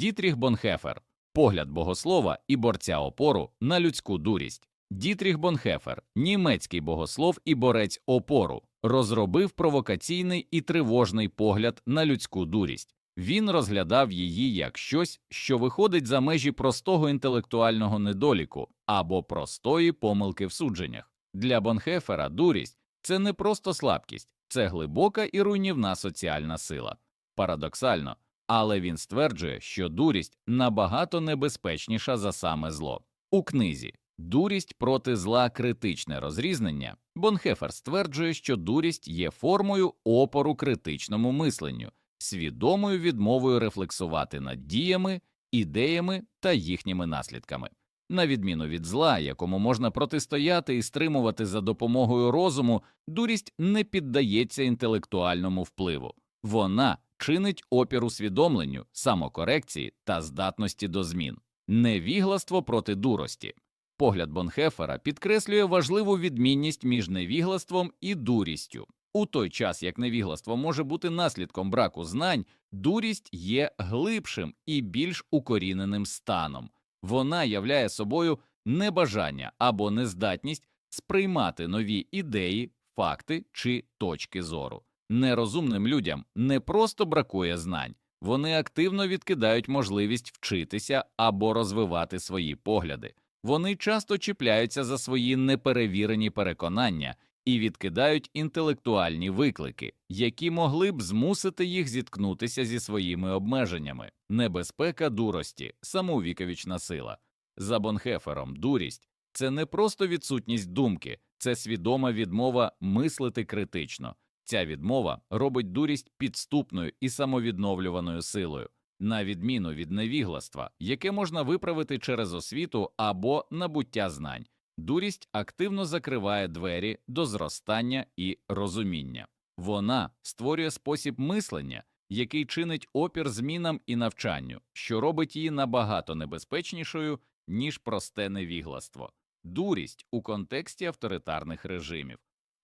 Дітріх Бонхефер погляд богослова і борця опору на людську дурість. Дітріх Бонхефер, німецький богослов і борець опору, розробив провокаційний і тривожний погляд на людську дурість. Він розглядав її як щось, що виходить за межі простого інтелектуального недоліку або простої помилки в судженнях. Для Бонхефера дурість це не просто слабкість, це глибока і руйнівна соціальна сила. Парадоксально, але він стверджує, що дурість набагато небезпечніша за саме зло. У книзі Дурість проти зла критичне розрізнення Бонхефер стверджує, що дурість є формою опору критичному мисленню, свідомою відмовою рефлексувати над діями, ідеями та їхніми наслідками. На відміну від зла, якому можна протистояти і стримувати за допомогою розуму, дурість не піддається інтелектуальному впливу. Вона чинить опір усвідомленню, самокорекції та здатності до змін, невігластво проти дурості. Погляд Бонхефера підкреслює важливу відмінність між невіглаством і дурістю. У той час як невігластво може бути наслідком браку знань, дурість є глибшим і більш укоріненим станом. Вона являє собою небажання або нездатність сприймати нові ідеї, факти чи точки зору. Нерозумним людям не просто бракує знань, вони активно відкидають можливість вчитися або розвивати свої погляди. Вони часто чіпляються за свої неперевірені переконання і відкидають інтелектуальні виклики, які могли б змусити їх зіткнутися зі своїми обмеженнями, небезпека дурості, самовіковічна сила. За Бонхефером, дурість це не просто відсутність думки, це свідома відмова мислити критично. Ця відмова робить дурість підступною і самовідновлюваною силою на відміну від невігластва, яке можна виправити через освіту або набуття знань. Дурість активно закриває двері до зростання і розуміння. Вона створює спосіб мислення, який чинить опір змінам і навчанню, що робить її набагато небезпечнішою, ніж просте невігластво. Дурість у контексті авторитарних режимів.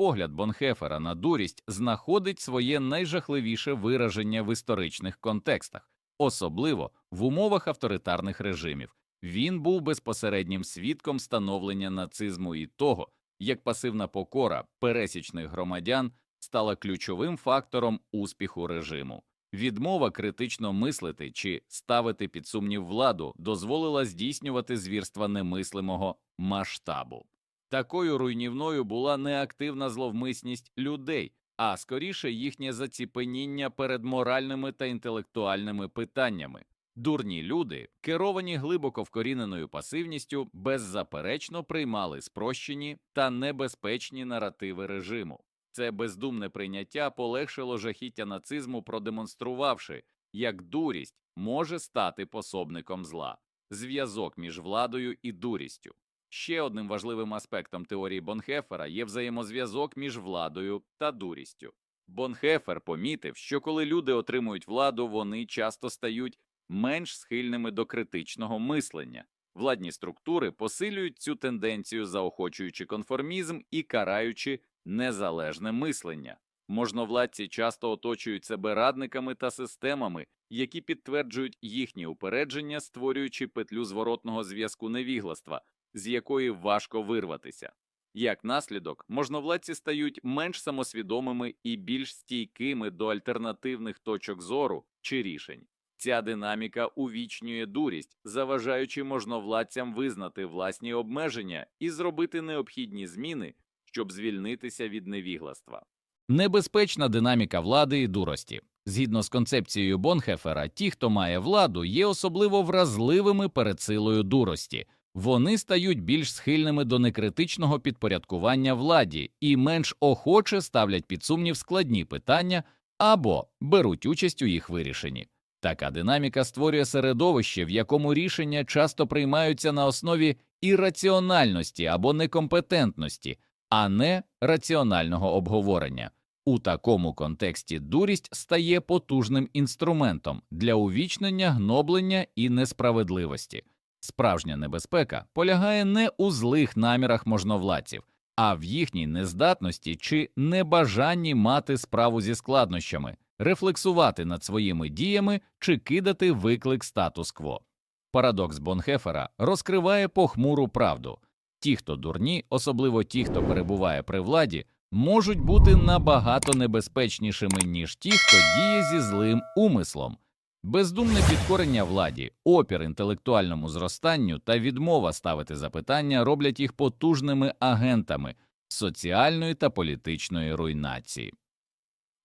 Погляд Бонхефера на дурість знаходить своє найжахливіше вираження в історичних контекстах особливо в умовах авторитарних режимів. Він був безпосереднім свідком становлення нацизму і того, як пасивна покора пересічних громадян стала ключовим фактором успіху режиму. Відмова критично мислити чи ставити під сумнів владу дозволила здійснювати звірства немислимого масштабу. Такою руйнівною була неактивна зловмисність людей, а скоріше їхнє заціпеніння перед моральними та інтелектуальними питаннями. Дурні люди, керовані глибоко вкоріненою пасивністю, беззаперечно приймали спрощені та небезпечні наративи режиму. Це бездумне прийняття полегшило жахіття нацизму, продемонструвавши, як дурість може стати пособником зла, зв'язок між владою і дурістю. Ще одним важливим аспектом теорії Бонхефера є взаємозв'язок між владою та дурістю. Бонхефер помітив, що коли люди отримують владу, вони часто стають менш схильними до критичного мислення. Владні структури посилюють цю тенденцію, заохочуючи конформізм і караючи незалежне мислення. Можновладці часто оточують себе радниками та системами, які підтверджують їхні упередження, створюючи петлю зворотного зв'язку невігластва, з якої важко вирватися. Як наслідок, можновладці стають менш самосвідомими і більш стійкими до альтернативних точок зору чи рішень. Ця динаміка увічнює дурість, заважаючи можновладцям визнати власні обмеження і зробити необхідні зміни, щоб звільнитися від невігластва. Небезпечна динаміка влади і дурості. Згідно з концепцією Бонхефера, ті, хто має владу, є особливо вразливими перед силою дурості. Вони стають більш схильними до некритичного підпорядкування владі і менш охоче ставлять під сумнів складні питання або беруть участь у їх вирішенні. Така динаміка створює середовище, в якому рішення часто приймаються на основі ірраціональності або некомпетентності, а не раціонального обговорення. У такому контексті дурість стає потужним інструментом для увічнення гноблення і несправедливості. Справжня небезпека полягає не у злих намірах можновладців, а в їхній нездатності чи небажанні мати справу зі складнощами, рефлексувати над своїми діями чи кидати виклик статус-кво. Парадокс Бонхефера розкриває похмуру правду. Ті, хто дурні, особливо ті, хто перебуває при владі, можуть бути набагато небезпечнішими, ніж ті, хто діє зі злим умислом. Бездумне підкорення владі, опір інтелектуальному зростанню та відмова ставити запитання роблять їх потужними агентами соціальної та політичної руйнації.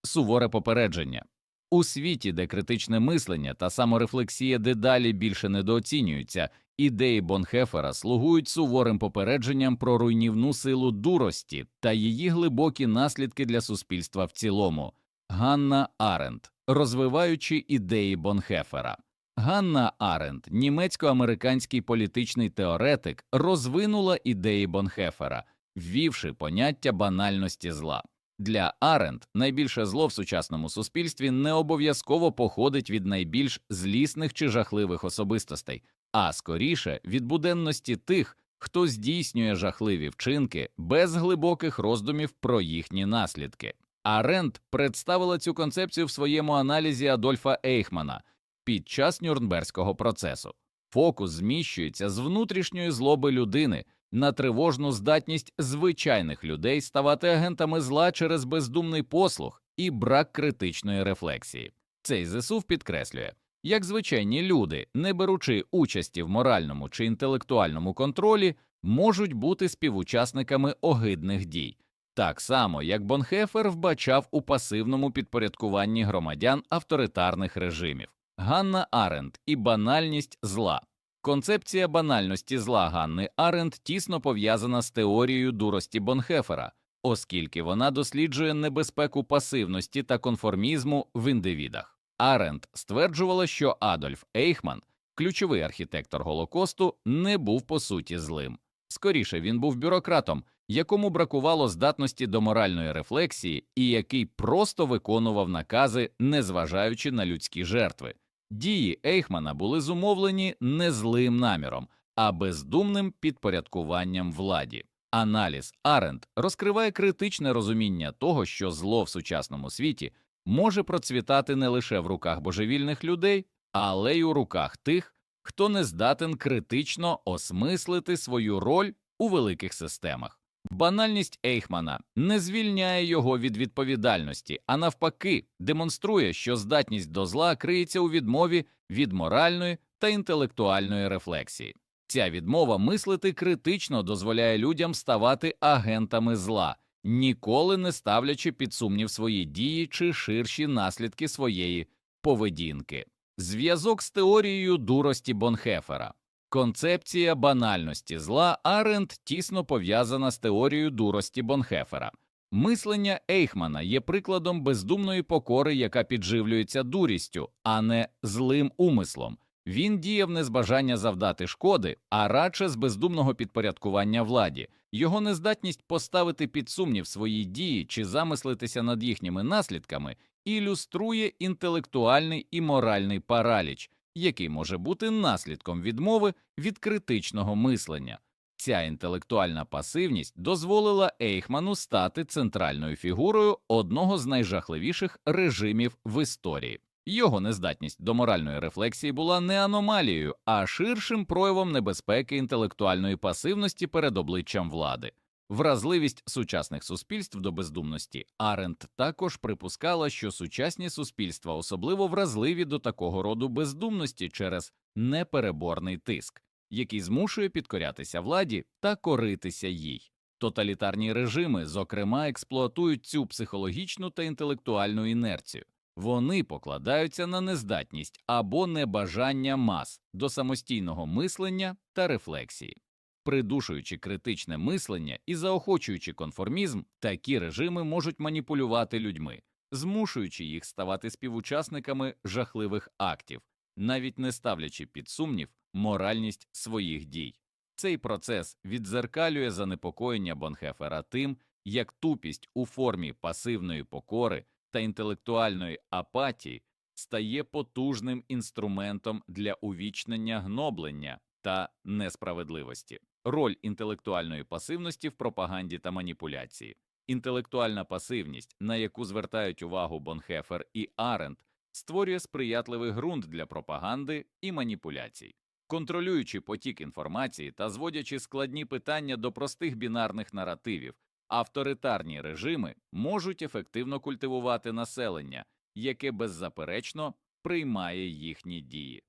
Суворе попередження у світі, де критичне мислення та саморефлексія дедалі більше недооцінюються, ідеї Бонхефера слугують суворим попередженням про руйнівну силу дурості та її глибокі наслідки для суспільства в цілому. Ганна Аренд, розвиваючи ідеї Бонхефера. Ганна Аренд, німецько-американський політичний теоретик, розвинула ідеї Бонхефера, ввівши поняття банальності зла. Для Аренд найбільше зло в сучасному суспільстві не обов'язково походить від найбільш злісних чи жахливих особистостей, а скоріше від буденності тих, хто здійснює жахливі вчинки без глибоких роздумів про їхні наслідки. Аренд представила цю концепцію в своєму аналізі Адольфа Ейхмана під час Нюрнберзького процесу. Фокус зміщується з внутрішньої злоби людини на тривожну здатність звичайних людей ставати агентами зла через бездумний послуг і брак критичної рефлексії. Цей ЗСУ підкреслює, як звичайні люди, не беручи участі в моральному чи інтелектуальному контролі, можуть бути співучасниками огидних дій, так само як Бонхефер вбачав у пасивному підпорядкуванні громадян авторитарних режимів. Ганна Аренд і банальність зла. Концепція банальності зла Ганни Аренд тісно пов'язана з теорією дурості Бонхефера, оскільки вона досліджує небезпеку пасивності та конформізму в індивідах. Аренд стверджувала, що Адольф Ейхман, ключовий архітектор Голокосту, не був по суті злим. Скоріше він був бюрократом, якому бракувало здатності до моральної рефлексії і який просто виконував накази, незважаючи на людські жертви. Дії Ейхмана були зумовлені не злим наміром, а бездумним підпорядкуванням владі. Аналіз Аренд розкриває критичне розуміння того, що зло в сучасному світі може процвітати не лише в руках божевільних людей, але й у руках тих, хто не здатен критично осмислити свою роль у великих системах. Банальність Ейхмана не звільняє його від відповідальності, а навпаки, демонструє, що здатність до зла криється у відмові від моральної та інтелектуальної рефлексії. Ця відмова мислити критично дозволяє людям ставати агентами зла, ніколи не ставлячи під сумнів свої дії чи ширші наслідки своєї поведінки. Зв'язок з теорією дурості Бонхефера. Концепція банальності зла Аренд тісно пов'язана з теорією дурості Бонхефера. Мислення Ейхмана є прикладом бездумної покори, яка підживлюється дурістю, а не злим умислом. Він діяв не з бажання завдати шкоди, а радше з бездумного підпорядкування владі. Його нездатність поставити під сумнів свої дії чи замислитися над їхніми наслідками ілюструє інтелектуальний і моральний параліч, який може бути наслідком відмови від критичного мислення. Ця інтелектуальна пасивність дозволила Ейхману стати центральною фігурою одного з найжахливіших режимів в історії. Його нездатність до моральної рефлексії була не аномалією, а ширшим проявом небезпеки інтелектуальної пасивності перед обличчям влади. Вразливість сучасних суспільств до бездумності Аренд також припускала, що сучасні суспільства особливо вразливі до такого роду бездумності через непереборний тиск, який змушує підкорятися владі та коритися їй. Тоталітарні режими, зокрема, експлуатують цю психологічну та інтелектуальну інерцію. Вони покладаються на нездатність або небажання мас до самостійного мислення та рефлексії. Придушуючи критичне мислення і заохочуючи конформізм, такі режими можуть маніпулювати людьми, змушуючи їх ставати співучасниками жахливих актів, навіть не ставлячи під сумнів моральність своїх дій. Цей процес віддзеркалює занепокоєння Бонхефера тим, як тупість у формі пасивної покори та інтелектуальної апатії стає потужним інструментом для увічнення гноблення та несправедливості. Роль інтелектуальної пасивності в пропаганді та маніпуляції. Інтелектуальна пасивність, на яку звертають увагу Бонхефер і Аренд, створює сприятливий ґрунт для пропаганди і маніпуляцій. Контролюючи потік інформації та зводячи складні питання до простих бінарних наративів, авторитарні режими можуть ефективно культивувати населення, яке беззаперечно приймає їхні дії.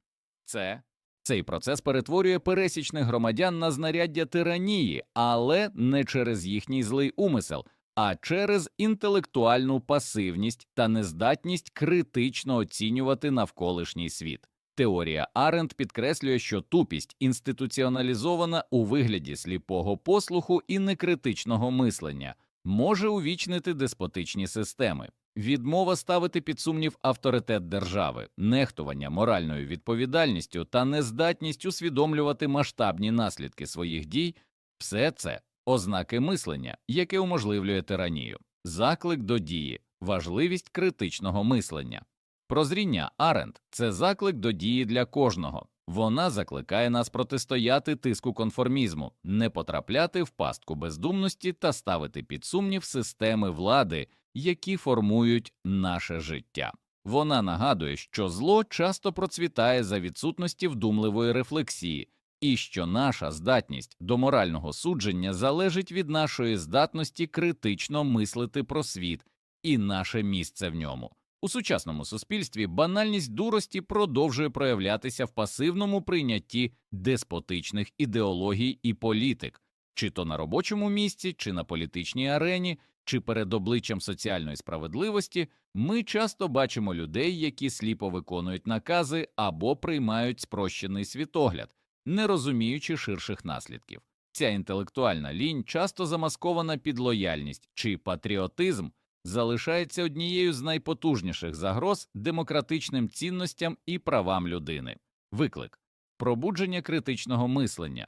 Це цей процес перетворює пересічних громадян на знаряддя тиранії, але не через їхній злий умисел, а через інтелектуальну пасивність та нездатність критично оцінювати навколишній світ. Теорія Аренд підкреслює, що тупість інституціоналізована у вигляді сліпого послуху і некритичного мислення може увічнити деспотичні системи. Відмова ставити під сумнів авторитет держави, нехтування моральною відповідальністю та нездатність усвідомлювати масштабні наслідки своїх дій все це ознаки мислення, яке уможливлює тиранію, заклик до дії, важливість критичного мислення. Прозріння Аренд це заклик до дії для кожного. Вона закликає нас протистояти тиску конформізму, не потрапляти в пастку бездумності та ставити під сумнів системи влади, які формують наше життя. Вона нагадує, що зло часто процвітає за відсутності вдумливої рефлексії, і що наша здатність до морального судження залежить від нашої здатності критично мислити про світ і наше місце в ньому. У сучасному суспільстві банальність дурості продовжує проявлятися в пасивному прийнятті деспотичних ідеологій і політик, чи то на робочому місці, чи на політичній арені, чи перед обличчям соціальної справедливості, ми часто бачимо людей, які сліпо виконують накази або приймають спрощений світогляд, не розуміючи ширших наслідків. Ця інтелектуальна лінь часто замаскована під лояльність чи патріотизм залишається однією з найпотужніших загроз демократичним цінностям і правам людини. Виклик пробудження критичного мислення.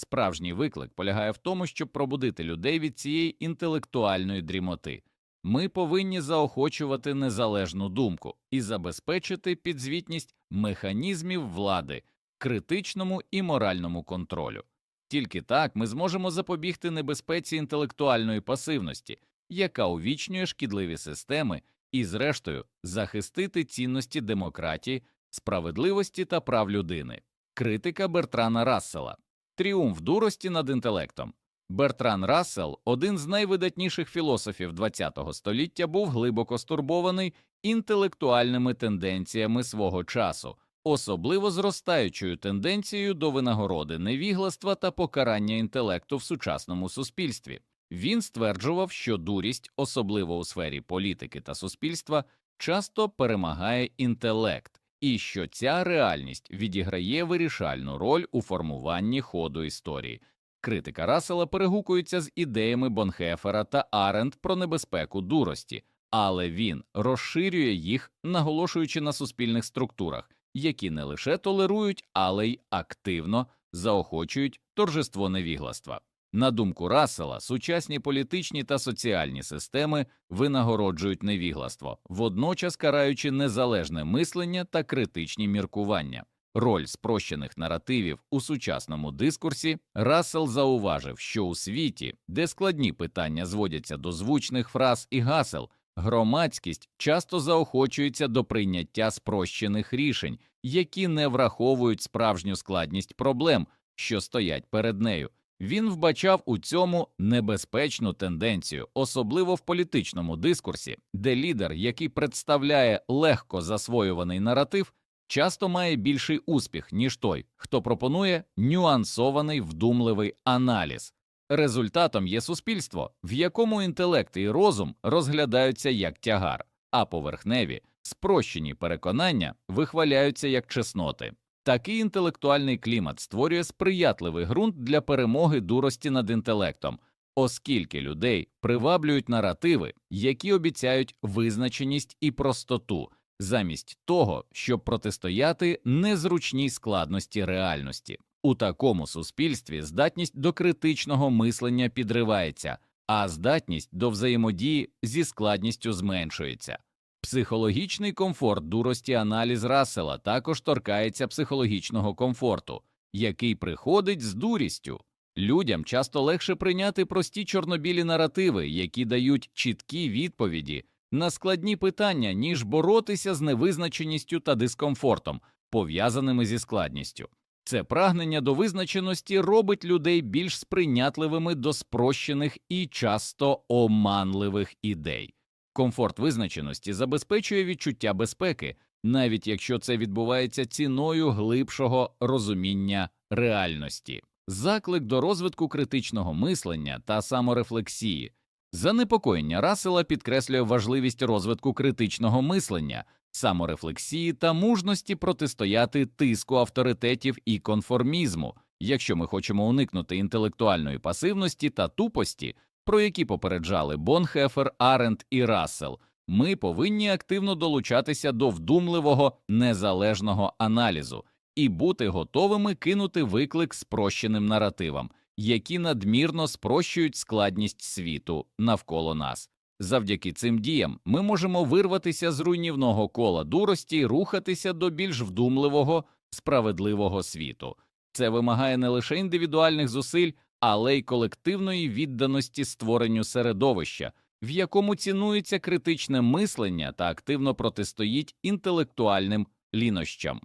Справжній виклик полягає в тому, щоб пробудити людей від цієї інтелектуальної дрімоти. Ми повинні заохочувати незалежну думку і забезпечити підзвітність механізмів влади, критичному і моральному контролю. Тільки так ми зможемо запобігти небезпеці інтелектуальної пасивності, яка увічнює шкідливі системи, і, зрештою, захистити цінності демократії, справедливості та прав людини. Критика Бертрана Рассела Тріумф дурості над інтелектом. Бертран Рассел, один з найвидатніших філософів ХХ століття, був глибоко стурбований інтелектуальними тенденціями свого часу, особливо зростаючою тенденцією до винагороди невігластва та покарання інтелекту в сучасному суспільстві. Він стверджував, що дурість, особливо у сфері політики та суспільства, часто перемагає інтелект, і що ця реальність відіграє вирішальну роль у формуванні ходу історії. Критика Рассела перегукується з ідеями Бонхефера та Аренд про небезпеку дурості, але він розширює їх, наголошуючи на суспільних структурах, які не лише толерують, але й активно заохочують торжество невігластва. На думку Рассела, сучасні політичні та соціальні системи винагороджують невігластво, водночас караючи незалежне мислення та критичні міркування. Роль спрощених наративів у сучасному дискурсі Рассел зауважив, що у світі, де складні питання зводяться до звучних фраз і гасел, громадськість часто заохочується до прийняття спрощених рішень, які не враховують справжню складність проблем, що стоять перед нею. Він вбачав у цьому небезпечну тенденцію, особливо в політичному дискурсі, де лідер, який представляє легко засвоюваний наратив, часто має більший успіх, ніж той, хто пропонує нюансований вдумливий аналіз. Результатом є суспільство, в якому інтелект і розум розглядаються як тягар, а поверхневі, спрощені переконання вихваляються як чесноти. Такий інтелектуальний клімат створює сприятливий ґрунт для перемоги дурості над інтелектом, оскільки людей приваблюють наративи, які обіцяють визначеність і простоту, замість того, щоб протистояти незручній складності реальності. У такому суспільстві здатність до критичного мислення підривається, а здатність до взаємодії зі складністю зменшується. Психологічний комфорт дурості аналіз Рассела також торкається психологічного комфорту, який приходить з дурістю. Людям часто легше прийняти прості чорнобілі наративи, які дають чіткі відповіді на складні питання, ніж боротися з невизначеністю та дискомфортом, пов'язаними зі складністю. Це прагнення до визначеності робить людей більш сприйнятливими до спрощених і часто оманливих ідей. Комфорт визначеності забезпечує відчуття безпеки, навіть якщо це відбувається ціною глибшого розуміння реальності. Заклик до розвитку критичного мислення та саморефлексії. Занепокоєння Рассела підкреслює важливість розвитку критичного мислення, саморефлексії та мужності протистояти тиску авторитетів і конформізму, якщо ми хочемо уникнути інтелектуальної пасивності та тупості, про які попереджали Бонхефер, Аренд і Рассел, ми повинні активно долучатися до вдумливого незалежного аналізу і бути готовими кинути виклик спрощеним наративам, які надмірно спрощують складність світу навколо нас. Завдяки цим діям ми можемо вирватися з руйнівного кола дурості і рухатися до більш вдумливого, справедливого світу. Це вимагає не лише індивідуальних зусиль, але й колективної відданості створенню середовища, в якому цінується критичне мислення та активно протистоїть інтелектуальним лінощам.